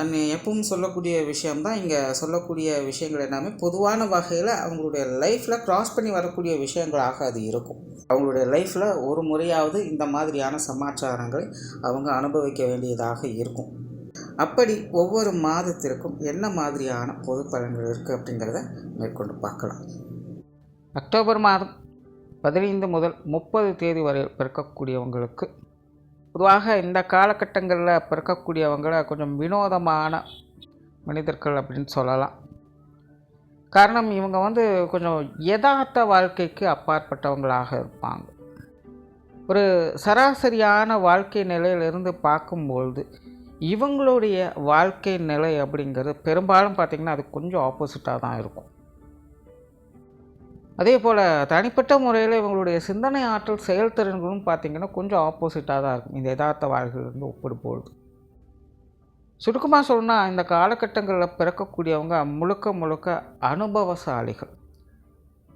And எப்பவும் சொல்லக்கூடிய விஷயம்தான். இங்கே சொல்லக்கூடிய விஷயங்கள் எல்லாமே பொதுவான வகையில் அவங்களுடைய லைஃப்பில் க்ராஸ் பண்ணி வரக்கூடிய விஷயங்களாக அது இருக்கும். அவங்களுடைய லைஃப்பில் ஒரு முறையாவது இந்த மாதிரியான சமாச்சாரங்களை அவங்க அனுபவிக்க வேண்டியதாக இருக்கும். அப்படி ஒவ்வொரு மாதத்திற்கும் என்ன மாதிரியான பொது பலன்கள் இருக்குது அப்படிங்கிறத மேற்கொண்டு பார்க்கலாம். அக்டோபர் மாதம் பதினைந்து முதல் முப்பது தேதி வரை பிறக்கக்கூடியவங்களுக்கு பொதுவாக இந்த காலகட்டங்களில் பிறக்கக்கூடியவங்களை கொஞ்சம் வினோதமான மனிதர்கள் அப்படின்னு சொல்லலாம். காரணம் இவங்க வந்து கொஞ்சம் யதார்த்த வாழ்க்கைக்கு அப்பாற்பட்டவங்களாக இருப்பாங்க. ஒரு சராசரியான வாழ்க்கை நிலையிலிருந்து பார்க்கும்பொழுது இவங்களுடைய வாழ்க்கை நிலை அப்படிங்கிறது பெரும்பாலும் பார்த்திங்கன்னா அது கொஞ்சம் ஆப்போசிட்டாக தான் இருக்கும். அதே போல் தனிப்பட்ட முறையில் இவங்களுடைய சிந்தனை ஆற்றல் செயல்திறன்களும் பார்த்திங்கன்னா கொஞ்சம் ஆப்போசிட்டாக தான் இருக்கும். இந்த யதார்த்த வாழ்க்கையிலிருந்து ஒப்பிடும்பொழுது. சுருக்கமாக சொல்லணும்னா இந்த காலகட்டங்களில் பிறக்கக்கூடியவங்க முழுக்க முழுக்க அனுபவசாலிகள்.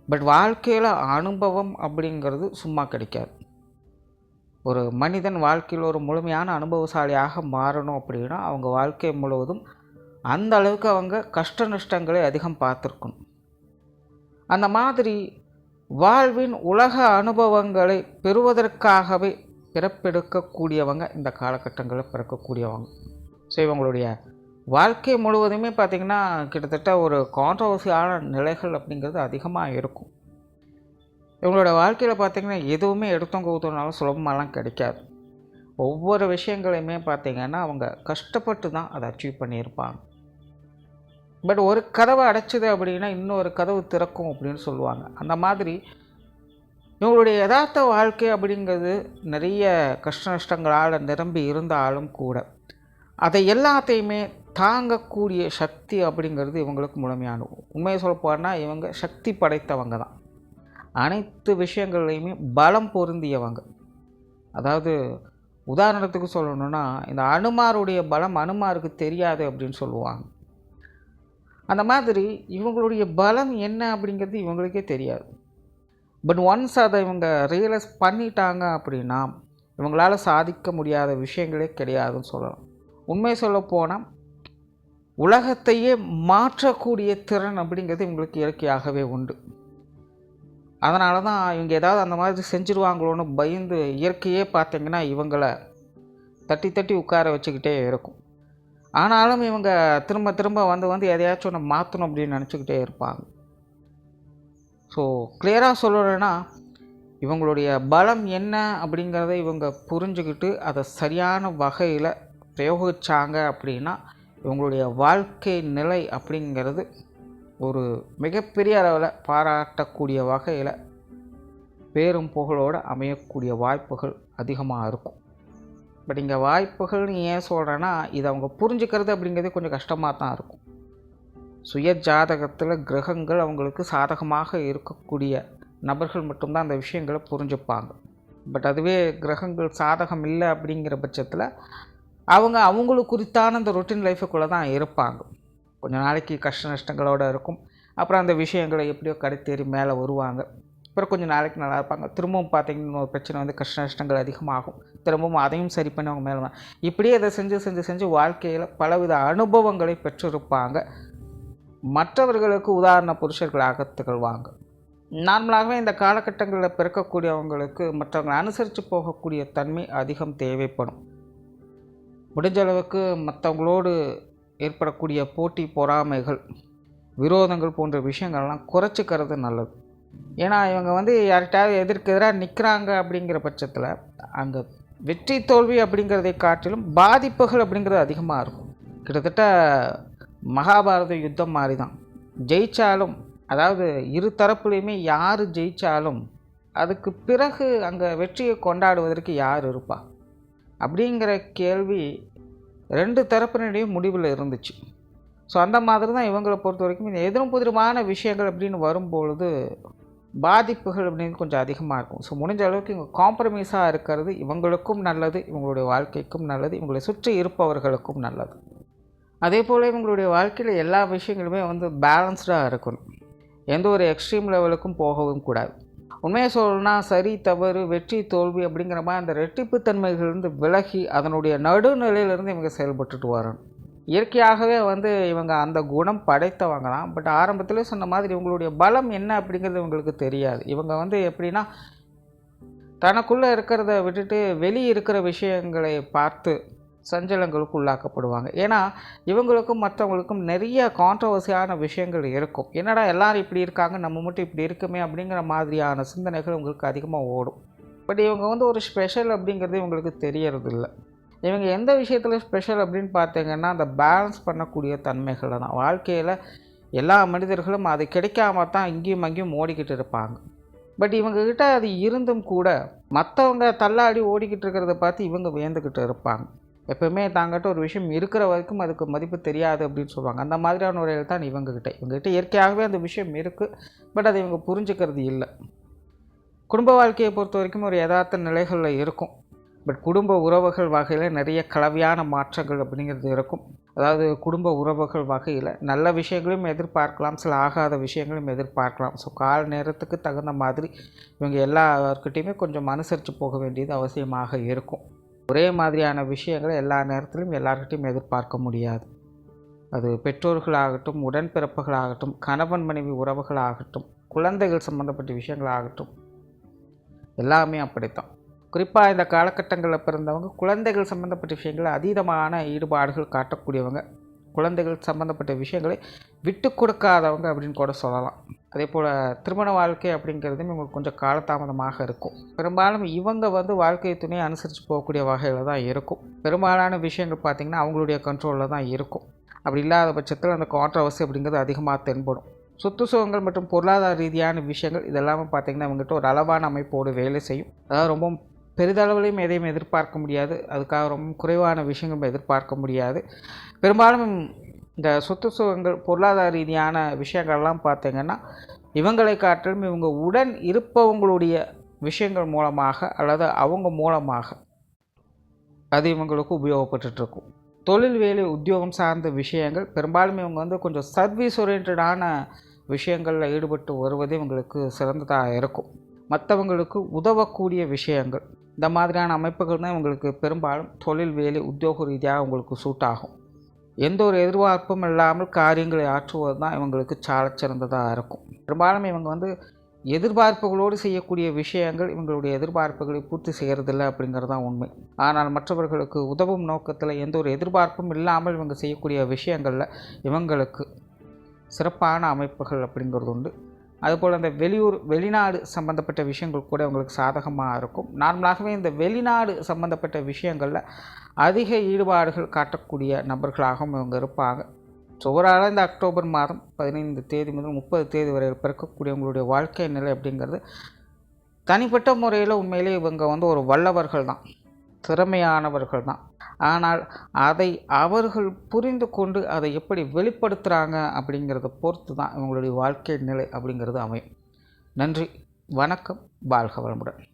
பட் வாழ்க்கையில் அனுபவம் அப்படிங்கிறது சும்மா கிடைக்காது. ஒரு மனிதன் வாழ்க்கையில் ஒரு முழுமையான அனுபவசாலியாக மாறணும் அப்படின்னா அவங்க வாழ்க்கை முழுவதும் அந்த அளவுக்கு அவங்க கஷ்ட நஷ்டங்களை அதிகம் பார்த்துருக்கணும். அந்த மாதிரி வாழ்வின் உலக அனுபவங்களை பெறுவதற்காகவே பிறப்பெடுக்கக்கூடியவங்க இந்த காலகட்டங்களில் பிறக்கக்கூடியவங்க. ஸோ இவங்களுடைய வாழ்க்கை முழுவதுமே பார்த்திங்கன்னா கிட்டத்தட்ட ஒரு கான்ட்ரவர்சியான நிலைகள் அப்படிங்கிறது அதிகமாக இருக்கும். இவங்களோட வாழ்க்கையில் பார்த்திங்கன்னா எதுவுமே எடுத்தோம் கவுத்தோனாலும் சுலபமாலாம் கிடைக்காது. ஒவ்வொரு விஷயங்களையுமே பார்த்திங்கன்னா அவங்க கஷ்டப்பட்டு தான் அதை அச்சீவ் பண்ணியிருப்பாங்க. பட் ஒரு கதவை அடைச்சிது அப்படின்னா இன்னொரு கதவு திறக்கும் அப்படின்னு சொல்லுவாங்க. அந்த மாதிரி இவங்களுடைய யதார்த்த வாழ்க்கை அப்படிங்கிறது நிறைய கஷ்ட நஷ்டங்களால் நிரம்பி இருந்தாலும் கூட அதை எல்லாத்தையுமே தாங்கக்கூடிய சக்தி அப்படிங்கிறது இவங்களுக்கு முழுமையானது உண்மையை சொல்லப்போனால் இவங்க சக்தி படைத்தவங்க தான். அனைத்து விஷயங்கள்லையுமே பலம் பொருந்தியவங்க. அதாவது உதாரணத்துக்கு சொல்லணுன்னா இந்த அனுமாருடைய பலம் அனுமாருக்கு தெரியாது அப்படின்னு சொல்லுவாங்க. அந்த மாதிரி இவங்களுடைய பலம் என்ன அப்படிங்கிறது இவங்களுக்கே தெரியாது. பட் ஒன்ஸ் அதை இவங்க ரியலைஸ் பண்ணிட்டாங்க அப்படின்னா இவங்களால் சாதிக்க முடியாத விஷயங்களே கிடையாதுன்னு சொல்லலாம். உண்மை சொல்லப்போனால் உலகத்தையே மாற்றக்கூடிய திறன் அப்படிங்கிறது இவங்களுக்கு இயற்கையாகவே உண்டு. அதனால தான் இவங்க ஏதாவது அந்த மாதிரி செஞ்சுருவாங்களோன்னு பயந்து இயற்கையே பார்த்திங்கன்னா இவங்களை தட்டி தட்டி உட்கார வச்சுக்கிட்டே இருக்கும். ஆனாலும் இவங்க திரும்ப திரும்ப வந்து வந்து எதையாச்சும் ஒன்று மாற்றணும் அப்படின்னு நினச்சிக்கிட்டே இருப்பாங்க. ஸோ கிளியராக சொல்லணுன்னா இவங்களுடைய பலம் என்ன அப்படிங்கிறத இவங்க புரிஞ்சுக்கிட்டு அதை சரியான வகையில் பிரயோகித்தாங்க அப்படின்னா இவங்களுடைய வாழ்க்கை நிலை அப்படிங்கிறது ஒரு மிகப்பெரிய அளவில் பாராட்டக்கூடிய வகையில் பேரும் புகழோடு அமையக்கூடிய வாய்ப்புகள் அதிகமாக இருக்கும். பட் இங்கே வாய்ப்புகள்னு ஏன் சொல்கிறேன்னா இது அவங்க புரிஞ்சுக்கிறது அப்படிங்கிறதே கொஞ்சம் கஷ்டமாக தான் இருக்கும். சுய ஜாதகத்தில் கிரகங்கள் அவங்களுக்கு சாதகமாக இருக்கக்கூடிய நபர்கள் மட்டும்தான் அந்த விஷயங்களை புரிஞ்சுப்பாங்க. பட் அதுவே கிரகங்கள் சாதகம் இல்லை அப்படிங்கிற பட்சத்தில் அவங்க அவங்களுக்கு குறித்தான அந்த ரொட்டீன் லைஃபுக்குள்ளே தான் இருப்பாங்க. கொஞ்ச நாளைக்கு கஷ்ட நஷ்டங்களோடு இருக்கும். அப்புறம் அந்த விஷயங்களை எப்படியோ கடைத்தேறி மேலே வருவாங்க. அப்புறம் கொஞ்சம் நாளைக்கு நல்லா இருப்பாங்க. திரும்பவும் பார்த்தீங்கன்னா ஒரு பிரச்சனை வந்து கஷ்ட நஷ்டங்கள் அதிகமாகும். திரும்பவும் அதையும் சரி பண்ணி அவங்க மேலே இப்படியே அதை செஞ்சு செஞ்சு செஞ்சு வாழ்க்கையில் பலவித அனுபவங்களை பெற்றிருப்பாங்க. மற்றவர்களுக்கு உதாரண புருஷர்களாக திகழ்வாங்க. நார்மலாகவே இந்த காலகட்டங்களில் பிறக்கக்கூடியவங்களுக்கு மற்றவங்களை அனுசரித்து போகக்கூடிய தன்மை அதிகம் தேவைப்படும். முடிஞ்ச அளவுக்கு மற்றவங்களோடு ஏற்படக்கூடிய போட்டி பொறாமைகள் விரோதங்கள் போன்ற விஷயங்கள்லாம் குறைச்சிக்கிறது நல்லது. ஏன்னா இவங்க வந்து யார்கிட்டயாவது எதிர்க்கு எதிராக நிற்கிறாங்க அப்படிங்கிற பட்சத்தில் அங்கே வெற்றி தோல்வி அப்படிங்கிறதை காட்டிலும் பாதிப்புகள் அப்படிங்கிறது அதிகமாக இருக்கும். கிட்டத்தட்ட மகாபாரத யுத்தம் மாதிரி தான் ஜெயித்தாலும் அதாவது இரு தரப்புலையுமே யார் ஜெயித்தாலும் அதுக்கு பிறகு அங்கே வெற்றியை கொண்டாடுவதற்கு யார் இருப்பா? அப்படிங்கிற கேள்வி ரெண்டு தரப்பினிடையும் முடிவில் இருந்துச்சு. ஸோ அந்த மாதிரி தான் இவங்களை பொறுத்த வரைக்கும் இந்த எதிரும் புதிரமான விஷயங்கள் அப்படின்னு வரும்பொழுது பாதிப்புகள் அப்படின்னு கொஞ்சம் அதிகமாக இருக்கும். ஸோ முடிஞ்ச அளவுக்கு இவங்க காம்ப்ரமைஸாக இருக்கிறது இவங்களுக்கும் நல்லது இவங்களுடைய வாழ்க்கைக்கும் நல்லது இவங்களை சுற்றி இருப்பவர்களுக்கும் நல்லது. அதே போல் இவங்களுடைய வாழ்க்கையில் எல்லா விஷயங்களுமே வந்து பேலன்ஸ்டாக இருக்கணும். எந்த ஒரு எக்ஸ்ட்ரீம் லெவலுக்கும் போகவும் கூடாது. உண்மையை சொல்லணும்னா சரி தவறு வெற்றி தோல்வி அப்படிங்கிற மாதிரி அந்த ரெட்டிப்புத்தன்மைகளிலிருந்து விலகி அதனுடைய நடுநிலையிலிருந்து இவங்க செயல்பட்டுட்டு வரணும். இயற்கையாகவே வந்து இவங்க அந்த குணம் படைத்தவங்க தான். பட் ஆரம்பத்தில் சொன்ன மாதிரி இவங்களுடைய பலம் என்ன அப்படிங்கிறது இவங்களுக்கு தெரியாது. இவங்க வந்து எப்படின்னா தனக்குள்ளே இருக்கிறத விட்டுட்டு வெளியே இருக்கிற விஷயங்களை பார்த்து சஞ்சலங்களுக்கு உள்ளாக்கப்படுவாங்க. ஏன்னா இவங்களுக்கும் மற்றவங்களுக்கும் நிறைய கான்ட்ரவர்சியான விஷயங்கள் இருக்கும். என்னடா எல்லாரும் இப்படி இருக்காங்க நம்ம மட்டும் இப்படி இருக்குமே அப்படிங்கிற மாதிரியான சிந்தனைகள் இவங்களுக்கு அதிகமாக ஓடும். பட் இவங்க வந்து ஒரு ஸ்பெஷல் அப்படிங்கிறது இவங்களுக்கு தெரியறதில்ல. இவங்க எந்த விஷயத்தில் ஸ்பெஷல் அப்படின்னு பார்த்தீங்கன்னா அந்த பேலன்ஸ் பண்ணக்கூடிய தன்மைகளை தான். வாழ்க்கையில் எல்லா மனிதர்களும் அது கிடைக்காம தான் இங்கேயும் அங்கேயும் ஓடிக்கிட்டு இருப்பாங்க. பட் இவங்கக்கிட்ட அது இருந்தும் கூட மற்றவங்க தள்ளாடி ஓடிக்கிட்டு இருக்கிறத பார்த்து இவங்க வியந்துக்கிட்டு இருப்பாங்க. எப்பவுமே தாங்கிட்ட ஒரு விஷயம் இருக்கிற வரைக்கும் அதுக்கு மதிப்பு தெரியாது அப்படின்னு சொல்லுவாங்க. அந்த மாதிரியான உரைகள் தான் இவங்ககிட்ட. இவங்ககிட்ட இயற்கையாகவே அந்த விஷயம் இருக்குது பட் அதை இவங்க புரிஞ்சுக்கிறது இல்லை. குடும்ப வாழ்க்கையை பொறுத்த வரைக்கும் ஒரு யதார்த்த நிலைகளில் இருக்கும். பட் குடும்ப உறவுகள் வகையில் நிறைய கலவையான மாற்றங்கள் அப்படிங்கிறது இருக்கும். அதாவது குடும்ப உறவுகள் வகையில் நல்ல விஷயங்களையும் எதிர்பார்க்கலாம் சில ஆகாத விஷயங்களையும் எதிர்பார்க்கலாம். ஸோ கால நேரத்துக்கு தகுந்த மாதிரி இவங்க எல்லாருக்கிட்டையுமே கொஞ்சம் அனுசரித்து போக வேண்டியது அவசியமாக இருக்கும். ஒரே மாதிரியான விஷயங்களை எல்லா நேரத்திலும் எல்லார்கிட்டையும் எதிர்பார்க்க முடியாது. அது பெற்றோர்களாகட்டும் உடன்பிறப்புகளாகட்டும் கணவன் மனைவி உறவுகளாகட்டும் குழந்தைகள் சம்மந்தப்பட்ட விஷயங்களாகட்டும் எல்லாமே அப்படித்தான். குறிப்பாக இந்த காலகட்டங்களில் பிறந்தவங்க குழந்தைகள் சம்மந்தப்பட்ட விஷயங்களில் அதீதமான ஈடுபாடுகள் காட்டக்கூடியவங்க. குழந்தைகள் சம்மந்தப்பட்ட விஷயங்களை விட்டு கொடுக்காதவங்க அப்படின்னு கூட சொல்லலாம். அதே போல் திருமண வாழ்க்கை அப்படிங்கிறதும் இவங்களுக்கு கொஞ்சம் காலதாமதமாக இருக்கும். பெரும்பாலும் இவங்க வந்து வாழ்க்கை துணையை அனுசரித்து போகக்கூடிய வகையில் தான் இருக்கும். பெரும்பாலான விஷயங்கள் பார்த்திங்கன்னா அவங்களுடைய கண்ட்ரோலில் தான் இருக்கும். அப்படி இல்லாத பட்சத்தில் அந்த கான்ட்ரவர்சி அப்படிங்கிறது அதிகமாக தென்படும். சொத்து சுகங்கள் மற்றும் பொருளாதார ரீதியான விஷயங்கள் இதெல்லாமே பார்த்திங்கன்னா இவங்ககிட்ட ஒரு அளவான அமைப்போடு வேலை செய்யும். அதாவது ரொம்ப பெரிதளவுலையும் எதையும் எதிர்பார்க்க முடியாது. அதுக்காக ரொம்ப குறைவான விஷயங்களும் எதிர்பார்க்க முடியாது. பெரும்பாலும் இந்த சொத்து சுகங்கள் பொருளாதார ரீதியான விஷயங்கள்லாம் பார்த்திங்கன்னா இவங்களை காட்டிலும் இவங்க உடன் இருப்பவங்களுடைய விஷயங்கள் மூலமாக அல்லது அவங்க மூலமாக அது இவங்களுக்கு உபயோகப்பட்டுருக்கும் தொழில் வேலை உத்தியோகம் சார்ந்த விஷயங்கள் பெரும்பாலும் இவங்க வந்து கொஞ்சம் சர்வீஸ் ஓரியன்டான விஷயங்களில் ஈடுபட்டு வருவது இவங்களுக்கு சிறந்ததாக இருக்கும். மற்றவங்களுக்கு உதவக்கூடிய விஷயங்கள். இந்த மாதிரியான அமைப்புகள் தான் இவங்களுக்கு பெரும்பாலும் தொழில் வேலை உத்தியோக ரீதியாக உங்களுக்கு சூட் ஆகும். எந்த ஒரு எதிர்பார்ப்பும் இல்லாமல் காரியங்களை ஆற்றுவது தான் இவங்களுக்கு சாலச்சிறந்ததாக இருக்கும். பெரும்பாலும் இவங்க வந்து எதிர்பார்ப்புகளோடு செய்யக்கூடிய விஷயங்கள் இவங்களுடைய எதிர்பார்ப்புகளை பூர்த்தி செய்கிறதில்ல அப்படிங்கிறது தான் உண்மை. ஆனால் மற்றவர்களுக்கு உதவும் நோக்கத்தில் எந்த ஒரு எதிர்பார்ப்பும் இல்லாமல் இவங்க செய்யக்கூடிய விஷயங்களில் இவங்களுக்கு சிறப்பான அமைப்புகள் அப்படிங்கிறது உண்டு. அதுபோல் அந்த வெளியூர் வெளிநாடு சம்மந்தப்பட்ட விஷயங்கள் கூட உங்களுக்கு சாதகமாக இருக்கும். நார்மலாகவே இந்த வெளிநாடு சம்மந்தப்பட்ட விஷயங்களில் அதிக ஈடுபாடுகள் காட்டக்கூடிய நபர்களாகவும் இவங்க இருப்பாங்க. ஸோ ஓவராலாக இந்த அக்டோபர் மாதம் பதினைந்து தேதி முதல் முப்பது தேதி வரை பிறக்கக்கூடியவங்களுடைய வாழ்க்கை நிலை அப்படிங்கிறது தனிப்பட்ட முறையில் உண்மையிலே இவங்க வந்து ஒரு வல்லவர்கள் தான். திறமையானவர்கள் தான் ஆனால் அதை அவர்கள் புரிந்து கொண்டு அதை எப்படி வெளிப்படுத்துகிறாங்க அப்படிங்கிறத பொறுத்து தான் இவங்களுடைய வாழ்க்கை நிலை அப்படிங்கிறது அமையும். நன்றி வணக்கம் வாழ்க வளமுடன்.